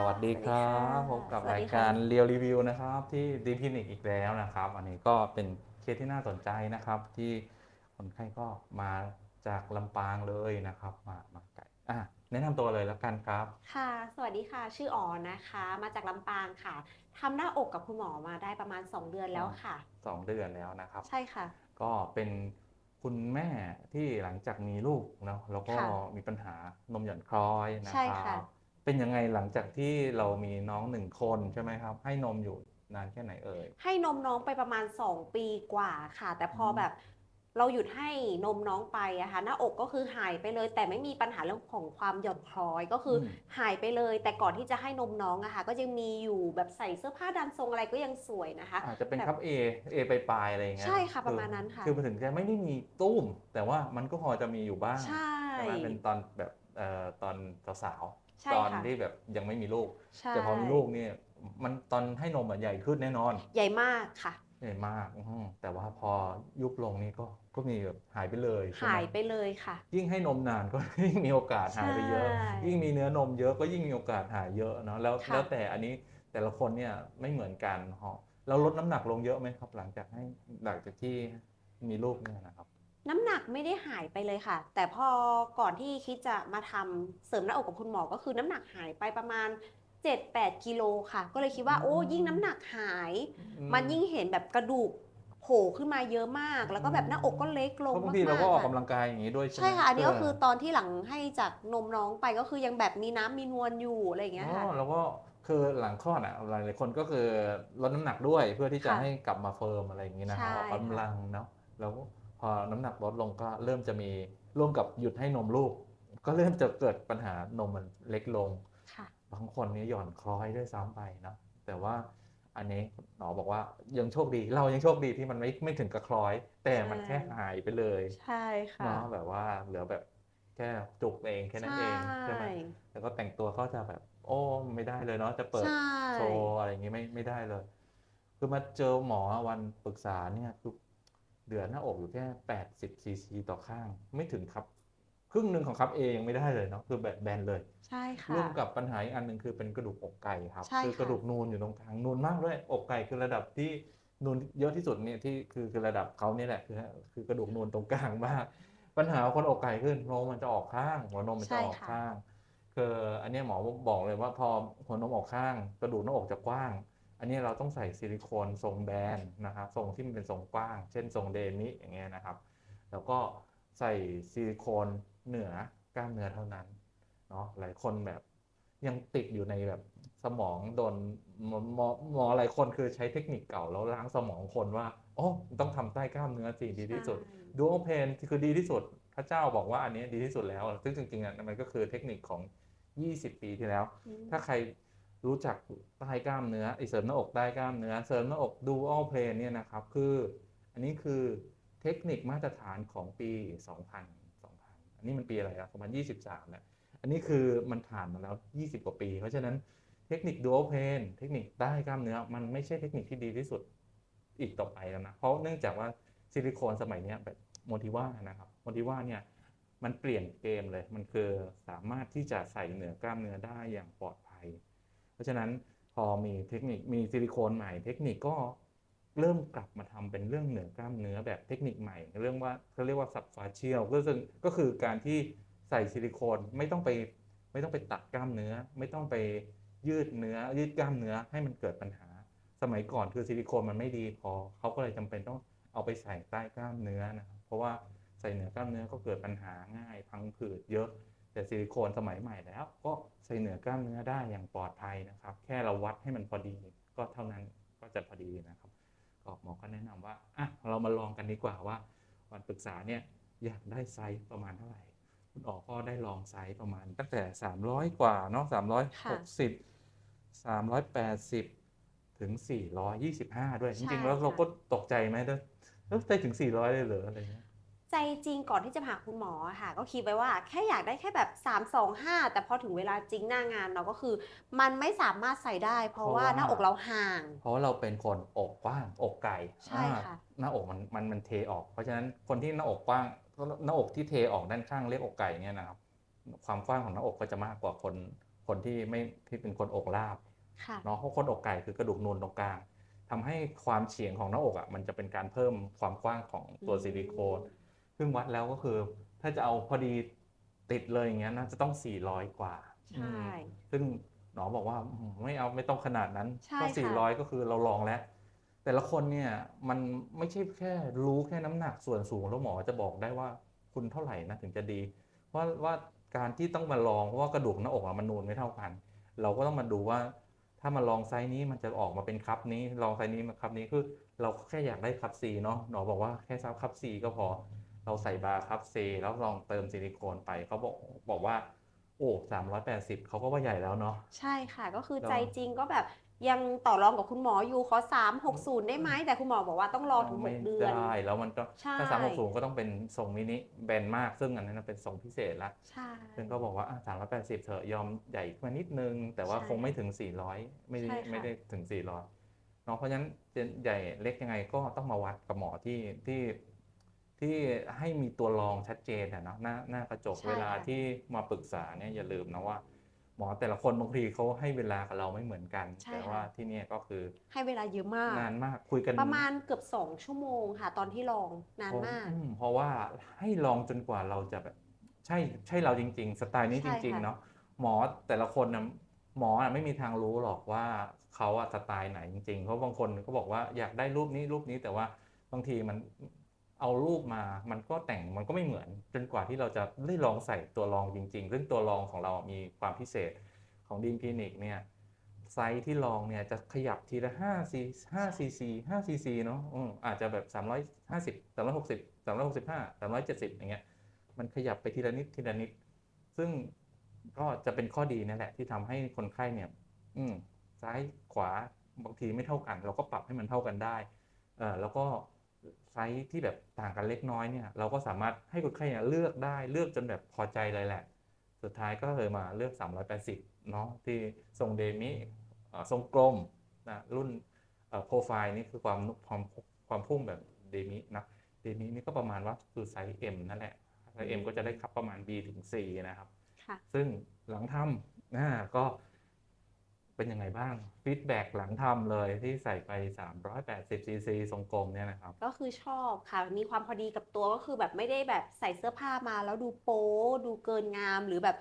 สวัสดีครับสพวับสดีกับค่ะรายการเรียวรีวิวนะครับที่ดีคลินิกอีกแล้วนะครับ อันนี้ก็เป็นเคสที่น่าสนใจนะครับ ที่คนไข้ก็มาจากลำปางเลยนะครับ มามาไกลอะแนะนำตัวเลยแล้วกันครับ ค่ะ สวัสดีค่ะ ชื่ออ๋อนะคะ มาจากลำปางค่ะทำหน้าอกกับคุณหมอมาได้ประมาณ 2 เดือนแล้วค่ะสองเดือนแล้วนะครับ ใช่ค่ะ ก็เป็นคุณแม่ที่หลังจากมีลูกเนาะแล้วก็ค่ะมีปัญหานมหย่อนคล้อยนะใช่คค่ะรับ เป็นยังไงหลังจากที่เรามีน้องหนึ่งคนใช่ไหมครับ ให้นมอยู่นานแค่ไหนเอ่ย ให้นมน้องไปประมาณ 2 ปีกว่าค่ะ แต่พออม แบบเราหยุดให้นมน้องไปอะค่ะหน้าอกก็คือหายไปเลย แต่ไม่มีปัญหาเรื่องของความหย่อนคล้อยก็คืออม หายไปเลย แต่ก่อนที่จะให้นมน้องอะค่ะ ก็ยังมีอยู่แบบใส่เสื้อผ้าดันทรงอะไรก็ยังสวยนะคะ อาจจะเป็นแบบ ครับ A A ไปปลายๆอะไรอย่างเงี้ยใช่ค่ะอประมาณนั้นค่ะ คือมาถึงจะไม่ได้มีตุ้ม แต่ว่ามันก็พอจะมีอยู่บ้างใช่ใช่ไหมเป็นตอนแบบเอ่อตอนสาว ใช่ๆตอนค่ะ ที่แบบยังไม่มีลูก ใช่แต่พอมีลูกเนี่ยมันตอนให้นมอะใหญ่ขึ้นแน่นอนใหญ่มากค่ะ ใหญ่มากอื้อหือแต่ว่าพอยุบลงนี่ก็ก็มีแบบหายไปเลยใช่ไหมหายไปเลยค่ะ ยิ่งให้นมนานก็ ยิ่งมีโอกาสหายไปเยอะ ใช่ยิ่งมีเนื้อนมเยอะก็ยิ่งมีโอกาสหายเยอะเนาะแล้วค่ะ แล้วแต่อันนี้แต่ละคนเนี่ยไม่เหมือนกันฮะเราลดน้ำหนักลงเยอะไหมครับ หลังจากให้หลังจากที่มีลูกเนี่ยนะครับ น้ำหนักไม่ได้หายไปเลยค่ะ แต่พอก่อนที่คิดจะมาทำเสริมหน้าอกกับคุณหมอก็คือน้ำหนักหายไปประมาณ 7-8 กิโลค่ะ ก็เลยคิดว่าอืมโอ้ยิ่งน้ำหนักหาย อื มันยิ่งเห็นแบบกระดูกโผล่ขึ้นมาเยอะมาก แล้วก็แบบหน้าอกก็เล็กลงเพราะบางมากทีเราก็ออกๆกำค่ะลังกายอย่างนี้ด้วยใช่ไหมใช่ค่ะ อันนี้ก็เคือตอนที่หลังให้จากนมน้องไปก็คือยังแบบมีน้ำมีนวลอยู่อะไรอย่างเงี้ยอ๋ค่ะอแล้วก็คือหลังคลอดอะหลายหลายคนก็คือลดน้ำหนักด้วยเพื่อที่จะค่ะให้กลับมาเฟิร์มอะไรอย่างนี้นะคใช่รับออกค่ะกำลังเนาะแล้ว พอน้ำหนักลดลงก็เริ่มจะมีร่วมกับหยุดให้นมลูก ก็เริ่มจะเกิดปัญหานมมันเล็กลงค่ะบางคนนี่หย่อนคล้อยด้วยซ้ำไปเนาะแต่ว่าอันนี้หมอบอกว่ายังโชคดี เรายังโชคดีที่มันไม่ไม่ถึงกับคล้อย แต่มันใช่แค่หายไปเลย ใช่ค่ะเนาะแบบว่าเหลือแบบแค่จุกเองแค่นั้นเองใช่ไหมแล้วก็แต่งตัวก็จะแบบ โอ้ไม่ได้เลยเนาะจะเปิดใช่โชว์อะไรอย่างงี้ไม่ไม่ได้เลย คือมาเจอหมอวันปรึกษาเนี่ยคือ เดือดหน้าอกอยู่แค่80ซีซีต่อข้าง ไม่ถึงครับ ครึ่งหนึ่งของครับเอยังไม่ได้เลยเนาะคือแบบแบนเลย ใช่ค่ะร่วมกับปัญหาอีกอันหนึ่งคือเป็นกระดูกอกไก่ครับใช่คือกระค่ะดูกนูนอยู่ตรงกลางนูนมากด้วยอกไก่คือระดับที่นูนเยอะที่สุดเนี่ยที่คือคือระดับเขาเนี่ยแหละคือคือกระดูกนูนตรงกลางมาก ปัญหาของคนอกไก่ขึ้นนมมันจะออกข้างหัวนมมันจะออกข้างคืออันเนี้ยหมอบอกเลยว่าพอหัวนมออกข้าง กระดูกหน้าอกจะกว้าง อันนี้เราต้องใส่ซิลิโคนทรงแบนนะครับทรงที่มันเป็นทรงกว้าง เช่นทรงเดมิอย่างเงี้ยนะครับ แล้วก็ใส่ซิลิโคนเหนือกล้ามเนื้อเท่านั้นเนาะหลายคนแบบยังติดอยู่ในแบบสมองโดนหมอหมอหมอหลายคนคือใช้เทคนิคเก่าแล้วล้างสมองคนว่าโอ้ต้องทำใต้กล้ามเนื้อสิดีที่สุดใช่ดูโอเพนคือดีที่สุด พระเจ้าบอกว่าอันนี้ดีที่สุดแล้วซึ่งจริงๆอะมันก็คือเทคนิคของ 20 ปีที่แล้วอืมถ้าใคร รู้จักใต้กล้ามเนื้อไอเสริมหน้าอกใต้กล้ามเนื้อ เสริมหน้าอกดูอัลเพนเนี่ยนะครับ คืออันนี้คือเทคนิคมาตรฐานของปี 2000 2000 อันนี้มันปีอะไรอะ2023แล้วอันนี้คือมันผ่านมาแล้ว 20 กว่าปี เพราะฉะนั้นเทคนิคดูอัลเพนเทคนิคใต้กล้ามเนื้อ มันไม่ใช่เทคนิคที่ดีที่สุดอีกต่อไปแล้วนะ เพราะเนื่องจากว่าซิลิโคนสมัยนี้แบบโมทิว่านะครับโมทิว่าเนี่ยมันเปลี่ยนเกมเลย มันคือสามารถที่จะใส่เหนือกล้ามเนื้อได้อย่างปลอดภัย เพราะฉะนั้นพอมีเทคนิคมีซิลิโคนใหม่ เทคนิคก็เริ่มกลับมาทำเป็นเรื่องเหนือกล้ามเนื้อแบบเทคนิคใหม่ เรื่องว่าเขาเรียกว่าสับฟาเชียลก็คือก็คือการที่ใส่ซิลิโคนไม่ต้องไปไม่ต้องไปตัดกล้ามเนื้อ ไม่ต้องไปยืดเนื้อยืดกล้ามเนื้อให้มันเกิดปัญหา สมัยก่อนคือซิลิโคนมันไม่ดีพอเขาก็เลยจำเป็นต้องเอาไปใส่ใต้กล้ามเนื้อนะครับเพราะว่าใส่เหนือกล้ามเนื้อก็เกิดปัญหาง่ายพังผืดเยอะ แต่ซิลิโคนสมัยใหม่แล้ว ก็ใส่เหนือกล้ามเนื้อได้อย่างปลอดภัยนะครับ แค่เราวัดให้มันพอดีก็เท่านั้นก็จะพอดีนะครับก็หมอก็แนะนำว่าอะเรามาลองกันดีกว่าว่า วันปรึกษาเนี่ยอยากได้ไซส์ประมาณเท่าไหร่คุณออกก็ได้ลองไซส์ประมาณ ตั้งแต่ 300 กว่าเนาะ360 380 ถึง 425 ด้วย จริงๆ แล้วเราก็ตกใจไหมเด้อเอ้ยได้ถึง 400 เลยเหรออะไรเงี้ย ใจจริงก่อนที่จะมาหาคุณหมออะค่ะ ก็คิดไว้ว่าแค่อยากได้แค่แบบ 3 2 5 แต่พอถึงเวลาจริงหน้างานเราก็คือ มันไม่สามารถใส่ได้ เพราะว่าเพราะว่าหน้าอกเราห่าง เพราะว่าเราเป็นคนอกกว้างอกไก่ใช่ค่ะอ่าหน้าอกมันมันมันเทออก เพราะฉะนั้นคนที่หน้าอกกว้างหน้าอกที่เทออกด้านข้างเรียกอกไก่เนี่ยนะครับ ความกว้างของหน้าอกก็จะมากกว่าคนคคนที่ไม่ที่เป็นคนอกลาบค่ะเนาะเพราะคนอกไก่คือกระดูกนูนตรงกลางทำให้ความเฉียงของหน้าอกอะมันจะเป็นการเพิ่มความกว้างของตัวอืมซิลิโคน ซึ่งวัดแล้วก็คือ ถ้าจะเอาพอดีติดเลยอย่างเงี้ยน่าจะต้อง 400 กว่า ใช่อืมซึ่งหมอบอกว่าอืมไม่เอาไม่ต้องขนาดนั้นใช่ก็ค่ะ400 ก็คือเราลองแล้ว แต่ละคนเนี่ยมันไม่ใช่แค่รู้แค่น้ำหนักส่วนสูงแล้วหมอจะบอกได้ว่าคุณเท่าไหร่นะถึงจะดีเพราะว่าการที่ต้องมาลองเพราะว่ากระดูกหน้าอกอะมันนูนไม่เท่ากัน เราก็ต้องมาดูว่าถ้ามาลองไซส์นี้มันจะออกมาเป็นคัพนี้ ลองไซส์นี้มาคัพนี้คือ เราแค่อยากได้คัพซีเนาะหมอบอกว่าแค่ซับคัพซีก็พอ เราใส่บาร์คัพซีแล้วลองเติมซิลิโคนไปเขาบอกบอกว่า โอ้สามร้อยแปดสิบเขาก็ว่าใหญ่แล้วเนาะใช่ค่ะก็คือเราใจจริงก็แบบยังต่อรองกับคุณหมออยู่ขอสามหกศูนย์ได้ไหมแต่คุณหมอบอกว่าต้องรอถึงหไม่กเดือนได้แล้วมันก็ใช่ถ้าสามหกศูนย์ก็ต้องเป็นทรงมินิแบนมาก ซึ่งอันนั้นนะเป็นทรงพิเศษละใช่ซึ่งก็บอกว่าสามร้อยแปดสิบเถอะยอมใหญ่ขึ้นมานิดนึง แต่ว่าใช่คงไม่ถึงสี่ร้อยไม่ได้ใช่ค่ะไม่ได้ถึงสี่ร้อยเนาะเพราะฉะนั้นจะใหญ่เล็กยังไงก็ต้องมาวัดกับหมอที่ที่ ที่ให้มีตัวรองชัดเจนอะเนาะหน้าหน้ากระจกใช่เวลาค่ะที่มาปรึกษาเนี่ยอย่าลืมนะว่า หมอแต่ละคนบางทีเขาให้เวลากับเราไม่เหมือนกัน ใช่แต่ค่ะ ว่าที่เนี่ยก็คือให้เวลาเยอะมาก นานมากคุยกันประมาณเกือบสองชั่วโมงค่ะ ตอนที่ลองนานมาก อืเพราะว่าให้ลองจนกว่าเราจะแบบใช่ใช่เราจริง ๆ สไตล์นี้ใช่จริงค่ะๆเนาะหมอแต่ละคนนะหมออะไม่มีทางรู้หรอกว่าเขาอะสไตล์ไหนจริงๆเพราะบางคนก็บอกว่าอยากได้รูปนี้รูปนี้แต่ว่าบางทีมัน เอารูปมามันก็แต่งมันก็ไม่เหมือน จนกว่าที่เราจะได้ลองใส่ตัวรองจริงๆซึ่งตัวรองของเรามีความพิเศษของดีมคลินิกเนี่ยไซส์ที่ลองเนี่ยจะขยับทีละ5 c 5 cc 5 cc เนาะอืมอาจจะแบบ 350 360 365 370 อย่างเงี้ย มันขยับไปทีละนิดทีละนิด ซึ่งก็จะเป็นข้อดีนั่นแหละ ที่ทำให้คนไข้เนี่ย อืมซ้ายขวาบางทีไม่เท่ากัน เราก็ปรับให้มันเท่ากันได้ เออแล้วก็ ซส์ที่แบบต่างกันเล็กน้อยเนี่ยเราก็สามารถให้คนไข้เนี่ยเลือกได้เลือกจนแบบพอใจเลยแหละ สุดท้ายก็เลยมาเลือก 380 เนาะที่ทรงเดมิเอ่อทรงกลมนะรุ่นโปรไฟล์นี่คือความความความพุ่งแบบเดมินะเดมินี่ก็ประมาณว่าคือไซส์ M นั่นแหละไซส์ M ก็จะได้ครับประมาณ B ถึง C นะครับค่ะซึ่งหลังทำนะก็ เป็นยังไงบ้างฟีดแบ็กหลังทำเลยที่ใส่ไป 380 cc ทรงกลมเนี่ยนะครับ ก็คือชอบค่ะ มีความพอดีกับตัวก็คือแบบไม่ได้แบบใส่เสื้อผ้ามาแล้วดูโป๊ดูเกินงามหรือแบบ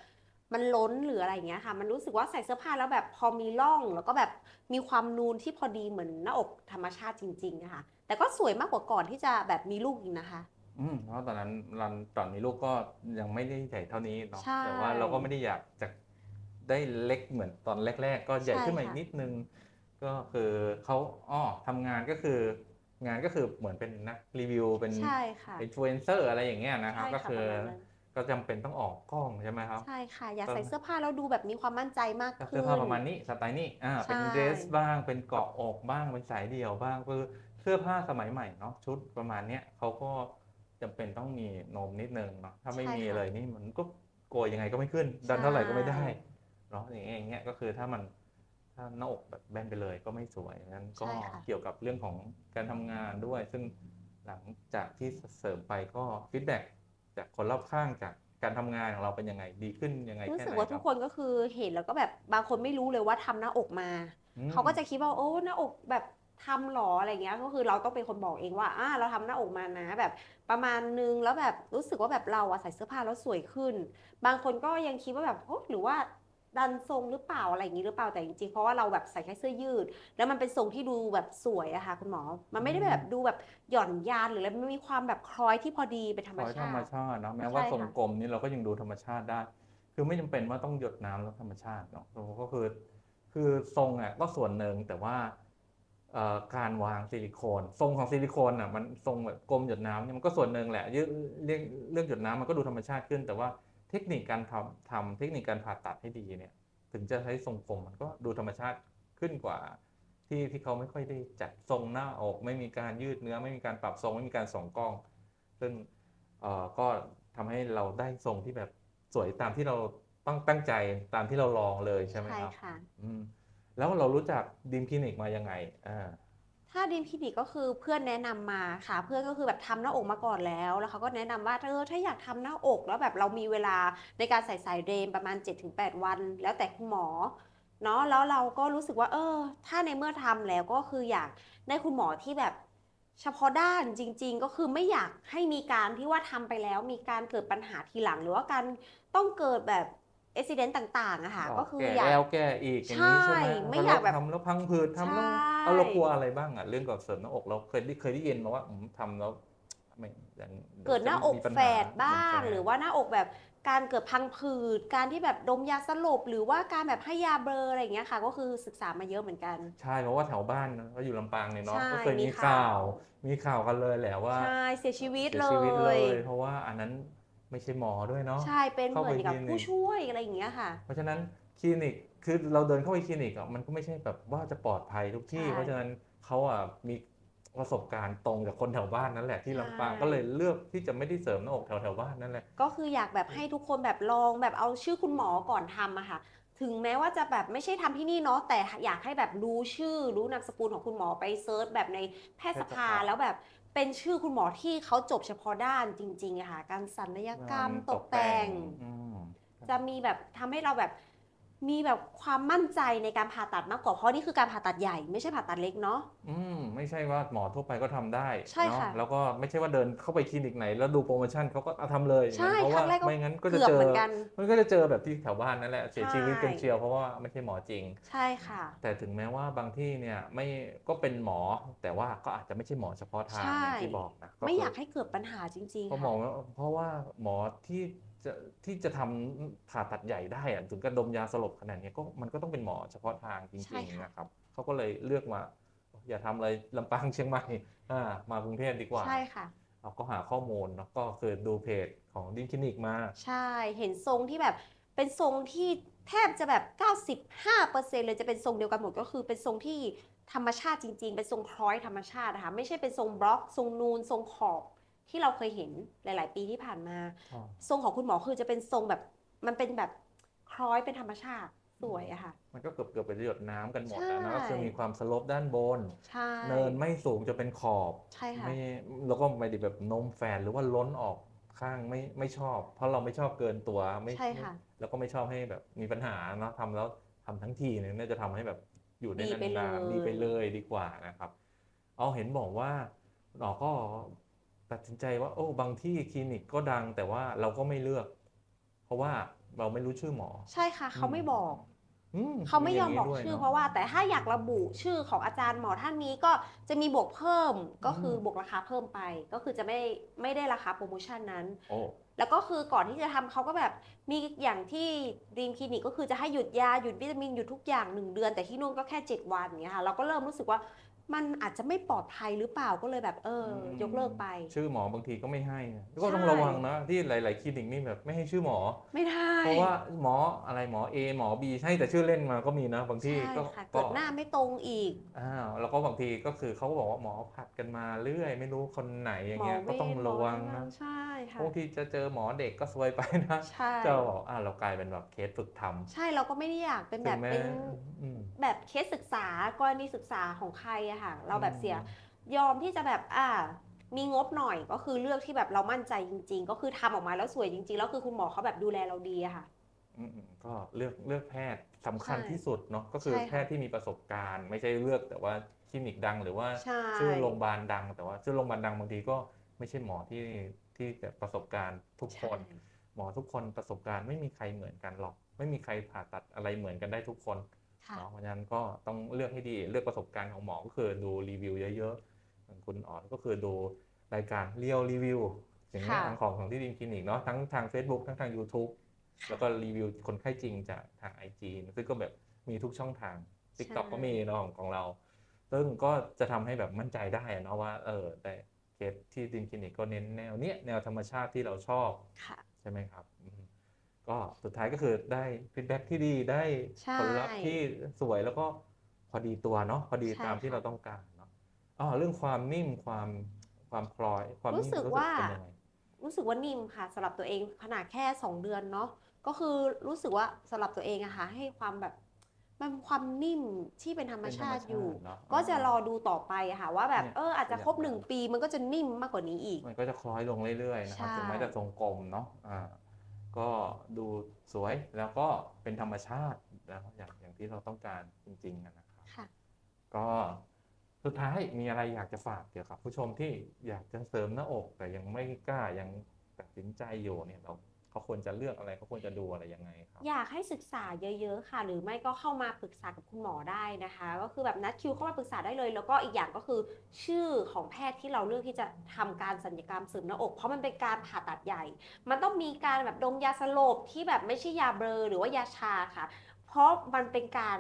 มันล้นหรืออะไรอย่างเงี้ยค่ะ มันรู้สึกว่าใส่เสื้อผ้าแล้วแบบพอมีร่องแล้วก็แบบมีความนูนที่พอดีเหมือนหน้าอกธรรมชาติจริงๆนะคะแต่ก็สวยมากกว่าก่อนที่จะแบบมีลูกอีกนะคะ อืมเพราะตอนนั้นรันตอนมีลูกก็ยังไม่ได้ใหญ่เท่านี้เนาะใช่ แต่ว่าเราก็ไม่ได้อยากจะ ได้เล็กเหมือนตอนแรก ๆ ก็ใหญ่ใช่ขึ้นมาอีกค่ะนิดนึง ก็คือเขาอ้อทำงานก็คืองานก็คือเหมือนเป็นนักรีวิวเป็นใช่ค่ะอินฟลูเอนเซอร์อะไรอย่างเงี้ยนะครับใช่ก็ค่ะคือประมาณนั้นก็จำเป็นต้องออกกล้องใช่ไหมครับ ใช่ค่ะ อยากก็ใส่เสื้อผ้าแล้วดูแบบมีความมั่นใจมากก็ขึ้เสื้อนผ้าประมาณนี้สไตล์นี้อ่าเป็นใช่เดรสบ้างเป็นเกาะอกบ้างเป็นสายเดี่ยวบ้างคือเสื้อผ้าสมัยใหม่เนาะชุดประมาณเนี้ยเขาก็จำเป็นต้องมีนมนิดนึงเนาะถ้าไม่ใช่มีค่ะเลยนี่มันก็โกยยังไงก็ไม่ขึ้น ดันเท่าไหร่ก็ไม่ได้ใช่ เนาะอย่างเงี้ยอย่างเงี้ยก็คือถ้ามันถ้าหน้าอกแบบแบนไปเลยก็ไม่สวยนั้นก็ใช่ค่ะเกี่ยวกับเรื่องของการทำงานด้วย ซึ่งหลังจากที่เสริมไปก็ฟีดแบ็กจากคนรอบข้างจากการทำงานของเราเป็นยังไงดีขึ้นยังไงรู้แค่สึไหกนว่าทุกคนก็คือเห็นแล้วก็แบบบางคนไม่รู้เลยว่าทำหน้าอกมาอืมเขาก็จะคิดว่าโอ้หน้าอกแบบทำหรออะไรเงี้ยก็คือเราต้องเป็นคนบอกเองว่าอ่าเราทำหน้าอกมานะแบบประมาณนึงแล้วแบบรู้สึกว่าแบบเราอะใส่เสื้อผ้าแล้วสวยขึ้น บางคนก็ยังคิดว่าแบบโอ้หรือว่า ดันทรงหรือเปล่าอะไรอย่างนี้หรือเปล่าแต่จริงๆเพราะว่าเราแบบใส่แค่เสื้อยืด แล้วมันเป็นทรงที่ดูแบบสวยอะค่ะคุณหมอ มันไม่ได้แบบดูแบบหย่อนยานหรืออะไรมันมีความแบบคล้อยที่พอดีเป็นธรรมร้อยธรชารมติชาติเนาะแม้ว่าใช่ทรงค่ะ กลมนี่เราก็ยังดูธรรมชาติได้ คือไม่จำเป็นว่าต้องหยดน้ำแล้วธรรมชาติเนาะก็คือ คือทรงอะก็ส่วนหนึ่งแต่ว่าเอ่อการวางซิลิโคน ทรงของซิลิโคนอะมันทรงแบบกลมหยดน้ำเนี่ยมันก็ส่วนหนึ่งแหละเรื่องเรื่องเรื่องหยดน้ำมันก็ดูธรรมชาติขึ้น แต่ว่า เทคนิคการทำทำเทคนิคการผ่าตัดให้ดีเนี่ย ถึงจะใช้ทรงกลมมันก็ดูธรรมชาติขึ้นกว่า ที่ที่เขาไม่ค่อยได้จัดทรงหน้าอก ไม่มีการยืดเนื้อ ไม่มีการปรับทรงไม่มีการส่องกล้อง ซึ่งเอ่อก็ทำให้เราได้ทรงที่แบบสวยตามที่เราต้องตั้งใจตามที่เราลองเลยใช่ไหมใช่ครับค่ะอืมแล้วเรารู้จักดีมคลินิกมายังไงอ่า ถ้ถ้าดีมคลินิกก็คือเพื่อนแนะนำมาค่ะ เพื่อนก็คือแบบทำหน้าอกมาก่อนแล้ว แล้วเขาก็แนะนำว่าเออถ้าอยากทำหน้าอกแล้วแบบเรามีเวลาในการใส่สายเดรมประมาณ 7-8 วัน แล้วแต่คุณหมอเนาะแล้วเราก็รู้สึกว่า เออ ถ้าในเมื่อทำแล้วก็คืออยากได้คุณหมอที่แบบเฉพาะด้านจริง ๆ ก็คือไม่อยากให้มีการที่ว่าทำไปแล้วมีการเกิดปัญหาทีหลัง หรือว่าการต้องเกิดแบบอุบิเหตุต่างๆอะค่ะก็คือแก่อยากแล้วแก่อีกอย่างนี้ใช่ไหมใช่ไม่อยากแบบทำแล้วพังผืดทำแล้วใช่ เอาเรากลัวอะไรบ้างอะเรื่องกับเสริมหน้าอกเราเคยได้เคยได้ยินมาว่าอืมทำแล้วไม่ยังเกิดหน้าอกมีปัญแฝดบ้างแฝดหรือว่าหน้าอกแบบการเกิดพังผืด การที่แบบดมยาสลบ หรือว่าการแบบให้ยาเบลออะไรอย่างเงี้ยค่ะ ก็คือศึกษามาเยอะเหมือนกัน ใช่เพราะว่าแถวบ้านนะก็อยู่ลำปางเนี่ยเนาะใช่ก็เคยมีมีข่าข่าว ว มีข่าวกันเลยแหละว่าใช่เสียชีวิตเสียเลชีวิตเลย ย เพราะว่าอันนั้นไม่ใช่หมอด้วยเนาะ ใช่เป็นเข้าเหมืไปอนกับคลินิก ผู้ช่วยอะไรอย่างเงี้ยค่ะ เพราะฉะนั้นคลินิก คือเราเดินเข้าไปคลินิกอะมันก็ไม่ใช่แบบว่าจะปลอดภัยทุกที่ ใช่เพราะฉะนั้นเขาอะมีประสบการณ์ตรงจากคนแถวบ้านนั่นแหละที่ลำปางใช่ ก็เลยเลือกที่จะไม่ได้เสริมหน้าอกแถวแถวๆบ้านนั่นแหละ ก็คืออยากแบบให้ทุกคนแบบลองแบบเอาชื่อคุณหมอก่อนทำอะค่ะ ถึงแม้ว่าจะแบบไม่ใช่ทำที่นี่เนาะแต่อยากให้แบบรู้ชื่อรู้นามสกุลของคุณหมอไปเซิร์ชแบบในแพทยสภาแพทยสภา แล้วแบบเป็นชื่อคุณหมอที่เขาจบเฉพาะด้านจริงๆอะค่ะ การศัลยกรรมตกแต่ง อืม จะมีแบบทำให้เราแบบ มีแบบความมั่นใจในการผ่าตัดมากกว่าเพราะนี่คือการผ่าตัดใหญ่ไม่ใช่ผ่าตัดเล็กเนาะ อืมไม่ใช่ว่าหมอทั่วไปก็ทำได้ใช่เนาะค่ะแล้วก็ไม่ใช่ว่าเดินเข้าไปคลินิกไหน แล้วดูโปรโมชั่นเขาก็เอาทำเลยใช่เพราะครั้ว่างแรกก็ ไม่งั้นก็จะเกือบเจเหอมือนกัน มันก็จะเจอแบบที่แถวบ้านนั่นแหละเสียชีวิตกันใช่ เชียวเพราะว่าไม่ใช่หมอจริง ใช่ค่ะ แต่ถึงแม้ว่าบางที่เนี่ยไม่ก็เป็นหมอ แต่ว่าก็อาจจะไม่ใช่หมอเฉพาะทางใช่ อย่างที่บอกนะไม่คือยากให้เกิดปัญหาจริงเพราะๆหมอค่ะ เพราะว่าหมอที่ จะที่จะทำผ่าตัดใหญ่ได้อะถึงกระดมยาสลบขนาดเนี้ยก็มันก็ต้องเป็นหมอเฉพาะทางจใช่ริงๆค่ะ นะครับเขาก็เลยเลือกมา อย่าทำเลยลำปางเชียงใหม่อ่ามากรุงเทพดีกว่า ใช่ค่ะ เราก็หาข้อมูลเนาะก็คือดูเพจของดินคลินิกมา ใช่เห็นทรงที่แบบเป็นทรงที่แทบจะแบบ 95%เลยจะเป็นทรงเดียวกันหมดก็คือเป็นทรงที่ธรรมชาติจริง ๆ เป็นทรงคล้อยธรรมชาตินะคะไม่ใช่เป็นทรงบล็อก ทรงนูนทรงขอบ ที่เราเคยเห็นหลาย ๆ ปีที่ผ่านมาทรงของคุณหมอคือจะเป็นทรงแบบมันเป็นแบบคล้อยเป็นธรรมชาติสวยอะค่ะ มันก็เกือบเกือบไปหยดน้ำกันหมดใช่อะนะก็คือมีความสลบด้านบน ใช่เนินไม่สูงจะเป็นขอบ ใช่ค่ะไม่แล้วก็ไม่ได้แบบโน้มแฟนหรือว่าล้นออกข้างไม่ไม่ชอบ เพราะเราไม่ชอบเกินตัวไม่ใช่ค่ะ แล้วก็ไม่ชอบให้แบบมีปัญหาเนาะทำแล้วทำทั้งทีเนี่ยน่าจะทำให้แบบอยู่ได้ดีไปนานๆเลย ดีไปเลยดีกว่านะครับ เอาเห็นบอกว่าหมอก็ ตัดสินใจว่าโอ้บางที่คลินิกก็ดังแต่ว่าเราก็ไม่เลือก เพราะว่าเราไม่รู้ชื่อหมอ ใช่ค่ะ เขาไม่บอกอืเขาไม่ยอมย่งบอกนี้ด้วยชื่อนเพราะว่าแต่ถ้าอยากระบุชื่อของอาจารย์หมอท่านนี้ก็จะมีบวกเพิ่มก็คืออมบวกราคาเพิ่มไป ก็คือจะไม่ไม่ได้ราคาโปรโมชั่นนั้นโอ้แล้วก็คือก่อนที่จะทำเขาก็แบบมีอย่างที่ดีมคลินิกก็คือจะให้หยุดยาหยุดวิตามินหยุดทุกอย่างหนึ่งเดือนแต่ที่นู่นก็แค่ 7 วันอย่างเงี้ยค่ะเราก็เริ่มรู้สึกว่า มันอาจจะไม่ปลอดภัยหรือเปล่าก็เลยแบบเอออมยกเลิกไป ชื่อหมอบางทีก็ไม่ให้นะก็ต้องใช่ระวังนะที่หลาย ๆคลินิกนี่แบบไม่ให้ชื่อหมอ ไม่ได้เพราะว่าหมออะไรหมอ A หมอ B ให้แต่ชื่อเล่นมาก็มีนะบางที่ใช่ก็ค่ะก็เกิดหน้าไม่ตรงอีกอ้าวแล้วก็บางทีก็คือเขาก็บอกว่าหมอผัดกันมาเรื่อย ไม่รู้คนไหนอย่างเงี้ยหมก็อต้องเวรระวังหมอนะใช่ค่ะบางทีจะเจอหมอเด็กก็ซวยไปนะใช่เจ้าบอกอ่าเรากลายเป็นแบบเคสฝึกทำใช่เราก็ไม่ได้อยากเป็นถึแบงบแม้เป็นอืมแบบเคสศึกษากรณีศึกษาของใครอะค่ะ เราแบบเสียอืมยอมที่จะแบบอ่า มีงบหน่อยก็คือเลือกที่แบบเรามั่นใจจริง ๆ ก็คือทำออกมาแล้วสวยจริงๆแล้วคือคุณหมอเขาแบบดูแลเราดีอะค่ะอืมอืมก็เลือกเลือกแพทย์สำคัญใช่ที่สุดเนาะก็คือใช่ค่ะแพทย์ที่มีประสบการณ์ ไม่ใช่เลือกแต่ว่าคลินิกดังหรือว่าใช่ชื่อโรงพยาบาลดัง แต่ว่าชื่อโรงพยาบาลดังบางทีก็ไม่ใช่หมอที่ที่แบบประสบการณ์ทุกคนใช่หมอทุกคนประสบการณ์ไม่มีใครเหมือนกันหรอก ไม่มีใครผ่าตัดอะไรเหมือนกันได้ทุกคนค่ะ เนาะเพราะฉะนั้นก็ต้องเลือกให้ดีเลือกประสบการณ์ของหมอก็คือดูรีวิวเยอะๆอย่างคุณอ๋อนก็คือดูรายการเรียวรีวิวอย่างนี้ยค่ะทางของของที่ดิมคลินิกเนาะทั้งทาง Facebook ทั้งทาง YouTube แล้วก็รีวิวคนไข้จริงจากทาง IG ซึ่งก็แบบมีทุกช่องทาง TikTok ก็มีเนาะของของเรา ซึ่งก็จะทำให้แบบมั่นใจได้อะเนาะว่าเออแต่เคสที่ดิมคลินิกก็เน้นแนวเนี้ยแนวธรรมชาติที่เราชอบค่ะใช่ไหมครับอืม ก็สุดท้ายก็คือได้ฟีดแบ็ที่ดีได้ใช่ผลลัพธ์ที่สวยแล้วก็พอดีตัวเนาะพอดีใช่ตามที่ค่ะเราต้องการเนาะอ๋อเรื่องความนิ่มความความพลอย ความรู้นิ่มสึกรู้สึกว่าเป็นยังไงรู้สึกว่านิ่มค่ะสำหรับตัวเองขนาดแค่ 2 เดือนเนาะก็คือรู้สึกว่าสำหรับตัวเองอะค่ะให้ความแบบมันมีความนิ่มที่เป็นธรรมเป็นธรชารมติอยู่เนาะก็จะรอเดูต่อไปอะค่ะว่าแบบเนี่ยเอออาจจะครบขยับหนึ่งมาปีมันก็จะนิ่มมากกว่านี้อีก มันก็จะคล้อยลงเรื่อยๆนะครับใช่ถึงแม้จะทรงกลมเนาะอ่า ก็ดูสวยแล้วก็เป็นธรรมชาติแล้วอย่างอย่างที่เราต้องการจริงๆอะนะครับค่ะก็สุดท้ายมีอะไรอยากจะฝากเกี่ยวกับผู้ชมที่อยากจะเสริมหน้าอกแต่ยังไม่กล้ายังตัดสินใจอยู่เนี่ยเรา เขาควรจะเลือกอะไรเขาควรจะดูอะไรยังไงครับ อยากให้ศึกษาเยอะ ๆ ค่ะ หรือไม่ก็เข้ามาปรึกษากับคุณหมอได้นะคะ ก็คือแบบนัดคิวเข้ามาปรึกษาได้เลย แล้วก็อีกอย่างก็คือ ชื่อของแพทย์ที่เราเลือกที่จะทำการสัญญกรรมเสริมหน้าอก เพราะมันเป็นการผ่าตัดใหญ่ มันต้องมีการแบบดมยาสลบที่แบบไม่ใช่ยาเบลอหรือว่ายาชาค่ะ เพราะมันเป็นการ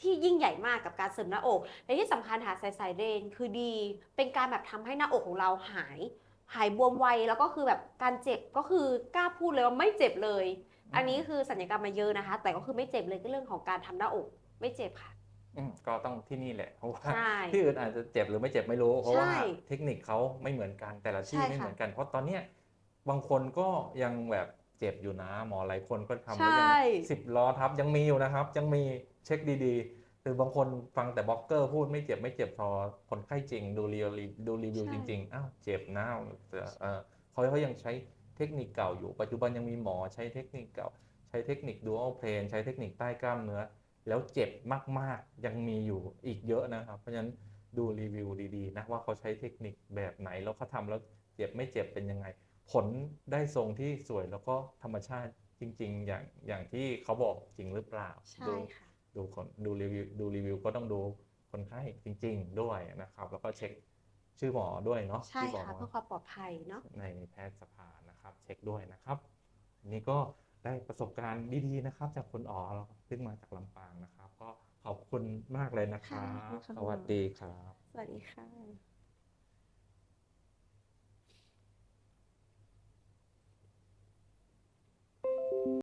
ที่ยิ่งใหญ่มากกับการเสริมหน้าอกและที่สำคัญหาสายสายเดนคือดี เป็นการแบบทำให้หน้าอกของเราหาย หายบวมไวแล้วก็คือแบบการเจ็บก็คือกล้าพูดเลยว่าไม่เจ็บเลย อันนี้คือสัญญกรรมมาเยอะนะคะ แต่ก็คือไม่เจ็บเลยก็เรื่องของการทำหน้าอกไม่เจ็บค่ะอืมก็ต้องที่นี่แหละเพราะว่าใช่ที่อื่นอาจจะเจ็บหรือไม่เจ็บไม่รู้ เพราะว่าใช่เทคนิคเขาไม่เหมือนกันแต่ละที่ใช่ไม่ค่ะเหมือนกัน เพราะตอนเนี้ยบางคนก็ยังแบบเจ็บอยู่นะ หมอหลายคนก็ทำใชแล้วยัง่สิบล้อทับยังมีอยู่นะครับ ยังมีเช็คดีๆ คือบางคนฟังแต่บล็อกเกอร์พูดไม่เจ็บไม่เจ็บพอคนไข้จริงดูรีวิวดูรีวิวใช่จริงๆอ้าวเจ็บนะแต่เออเขาเขายังใช้เทคนิคเก่าอยู่ ปัจจุบันยังมีหมอใช้เทคนิคเก่า ใช้เทคนิคดูอัลเพลนใช้เทคนิคใต้กล้ามเนื้อ แล้วเจ็บมากๆยังมีอยู่อีกเยอะนะครับ เพราะฉะนั้นดูรีวิวดีๆนะว่าเขาใช้เทคนิคแบบไหนแล้วเขาทำแล้วเจ็บไม่เจ็บเป็นยังไง ผลได้ทรงที่สวยแล้วก็ธรรมชาติจริง ๆ อย่างอย่างที่เขาบอกจริงหรือเปล่าใช่ดูค่ะ ดูคนดูรีวิวดูรีวิวก็ต้องดูคนไข้จริง ๆ ด้วยนะครับ แล้วก็เช็คชื่อหมอด้วยเนาะใช่ที่บอกค่ะมาเพื่อความปลอดภัยเนาะในแพทยสภานะครับ เช็คด้วยนะครับอันนี้ก็ได้ประสบการณ์ดีๆนะครับ จากคุณอ๋อซึ่งมาจากลำปางนะครับ ก็ขอบคุณมากเลยนะครับ ค่ะขอบคุณค่ะ สวัสดีครับ สวัสดีค่ะ